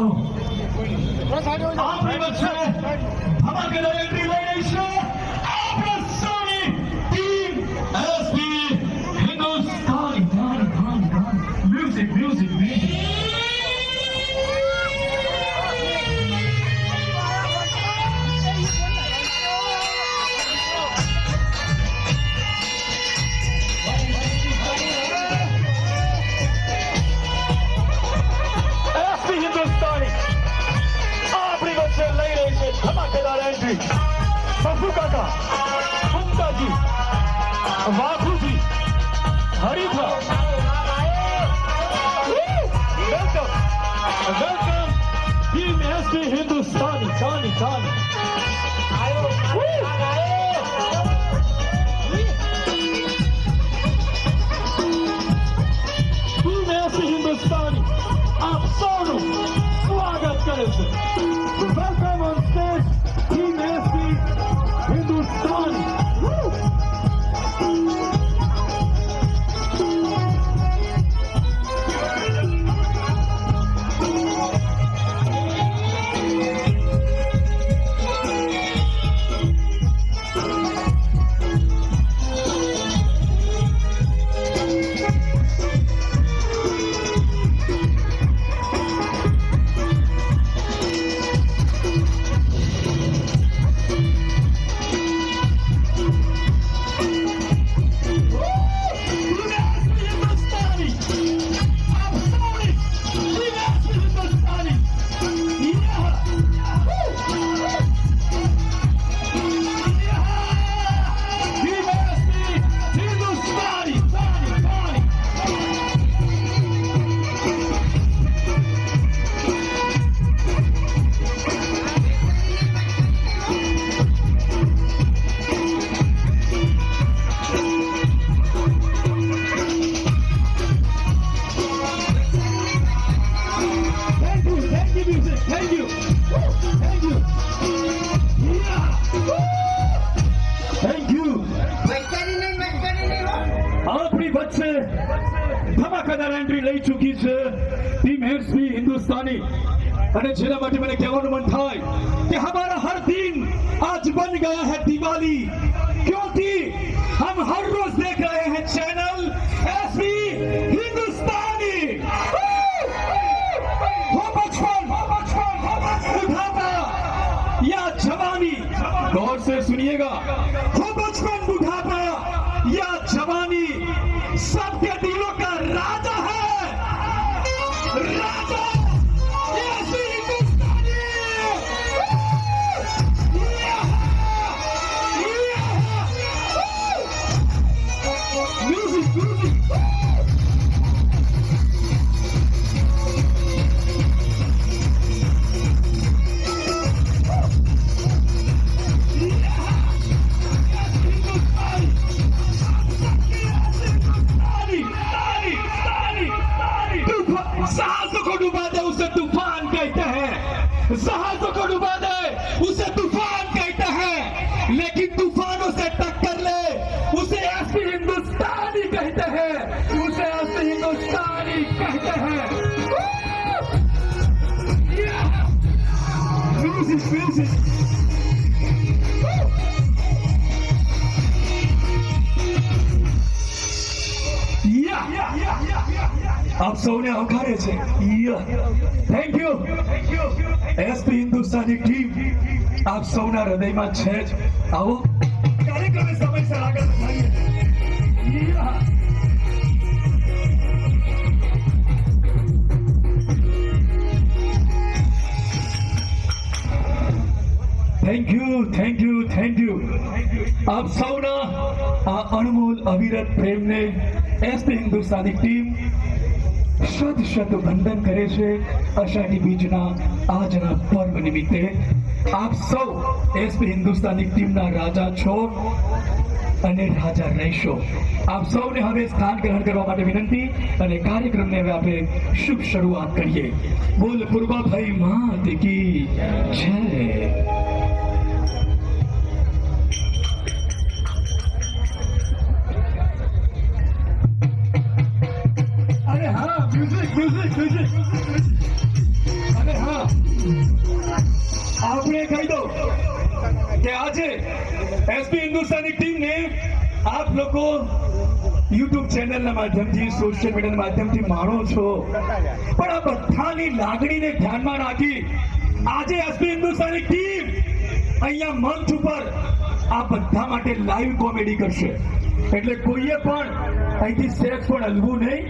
આવો આપણી વચ્ચે ધમાકેદાર એન્ટ્રી બફુ કાકા મુક્તાજી વાઘુજી હરીફા welcome welcome team SP Hindustani ચાની ચાની ટીમ એસપી હિન્દુસ્તાની આપ સૌનું સ્વાગત કરે છે એસપી હિન્દુસ્તાની અને જેના માટે મને કહેવાનું મન થાય કે हमारा हर दिन आज बन गया है दिवाली क्योंकि हम हर रोज देख रहे हैं चैनल एसपी हिंदुस्तानी हो बचपन हो बचपन हो बचपन बुढ़ापा या जवानी गौर से सुनिएगा हो बचपन बुढ़ापा हैं साहसों को डुबा दे उसे तूफान कहते हैं लेकिन तूफानों से टक्कर ले उसे एसपी हिंदुस्तानी कहते हैं उसे एसपी हिंदुस्तानी कहते हैं म्यूजिक म्यूजिक આપ સૌને આવકારે છે thank you SP Hindustani team આપ સૌના હૃદયમાં છે જ. આવો. કાર્યક્રમે સમયસર આગળ વધારીએ. Thank you thank you thank you આપ સૌના આ અણમોલ અવિરત પ્રેમને એસપી હિન્દુસ્તાની ટીમ શત શત વંદન કરે છે અષાઢી બીજના આજના પર્વ નિમિત્તે. આપ સૌ એસપી હિન્દુસ્તાની ટીમના રાજા છો અને રાજા રહેશો. આપ સૌને હવે સ્થાન ગ્રહણ કરવા માટે વિનંતી અને કાર્યક્રમને હવે આપણે શુભ શરૂઆત કરીએ. બોલ પૂર્વાભાઈ માત કી જય. આપણે કહી દો કે આજે એસપી હિન્દુસ્તાની ટીમને આપ લોકો યુટ્યુબ ચેનલના માધ્યમથી, સોશિયલ મીડિયાના માધ્યમથી માણો છો. પણ આ બધાની લાગણીને ધ્યાનમાં રાખી આજે એસપી હિન્દુસ્તાની ટીમ અહીંયા મંચ ઉપર આ બધા માટે લાઈવ કોમેડી કરશે. એટલે કોઈએ પણ અહીંથી સેફ પણ હલવું નહીં.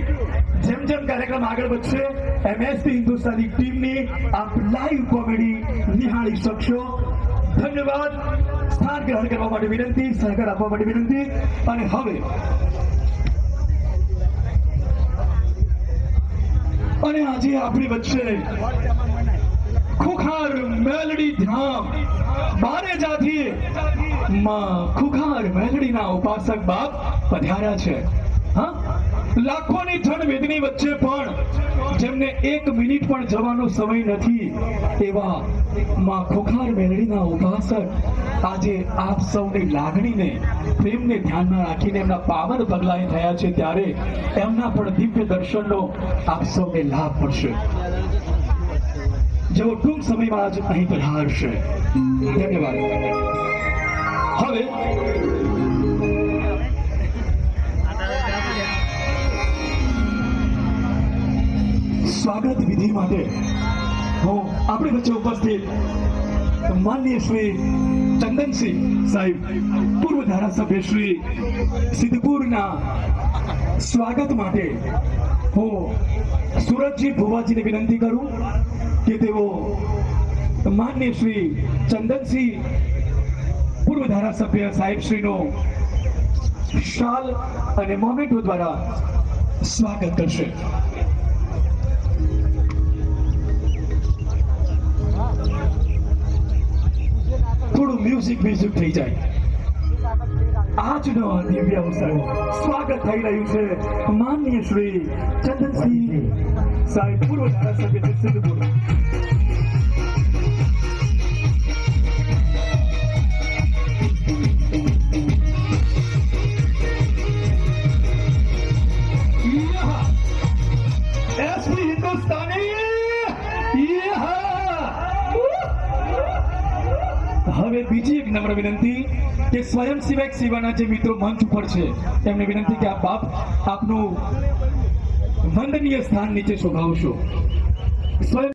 જેમ જેમ કાર્યક્રમ આગળ વધશે એમએસપી હિન્દુસ્તાની ટીમની આપ લાઈવ કોમેડી નિહાળી શકશો. ધન્યવાદ. સ્થાન ગ્રહણ કરવા માટે વિનંતી, સહકાર આપવા માટે વિનંતી. અને હવે અને આજે આપણી વચ્ચે ખુખાર મેલડી ધામ. બારે જાથી માં ખુખાર મેલડીના ઉપાસક બાપ પધાર્યા છે. લાખોની જનવેદની વચ્ચે પણ જેમને એક મિનિટ પણ જવાનો સમય નથી, એવા માં ખુખાર મેલડીના ઉપાસક આજે આપ સૌની લાગણીને, પ્રેમને ધ્યાનમાં રાખીને એમના પાવન પગલાએ થયા છે ત્યારે એમના પણ દિવ્ય દર્શનનો આપ સૌને લાભ મળશે. જેઓ ટૂંક સમયમાં જ અહીં પધારશે. ધન્યવાદ. હવે સ્વાગત વિધિ માટે. હું, આપણી વચ્ચે ઉપસ્થિત માનનીય શ્રી ચંદનસિંહ સાહેબ, પૂર્વ ધારાસભ્ય શ્રી સિદ્ધપુરના સ્વાગત માટે. હું, સુરતજી ભુવાજીને વિનંતી કરું કે તેઓ માન્ય શ્રી ચંદનસિંહ, પૂર્વ ધારાસભ્ય સાહેબ શ્રીનો શાલ અને મોમેન્ટો દ્વારા સ્વાગત કરશે. મ્યુઝિક મ્યુઝિક થઈ જાય આજનો દિવ્ય અવસર સ્વાગત થઈ રહ્યું છે માનનીય શ્રી ચંદનસિંહ સાહેબ પૂર્વ ધારાસભ્ય સિદ્ધપુર હવે બીજી એક નમ્ર વિનંતી કે સ્વયંસેવક સેવાના જે મિત્રો મંચ ઉપર છે, એમને વિનંતી કે આપ બાપ આપનું વંદનીય સ્થાન નીચે શોભાવશો. સ્વયં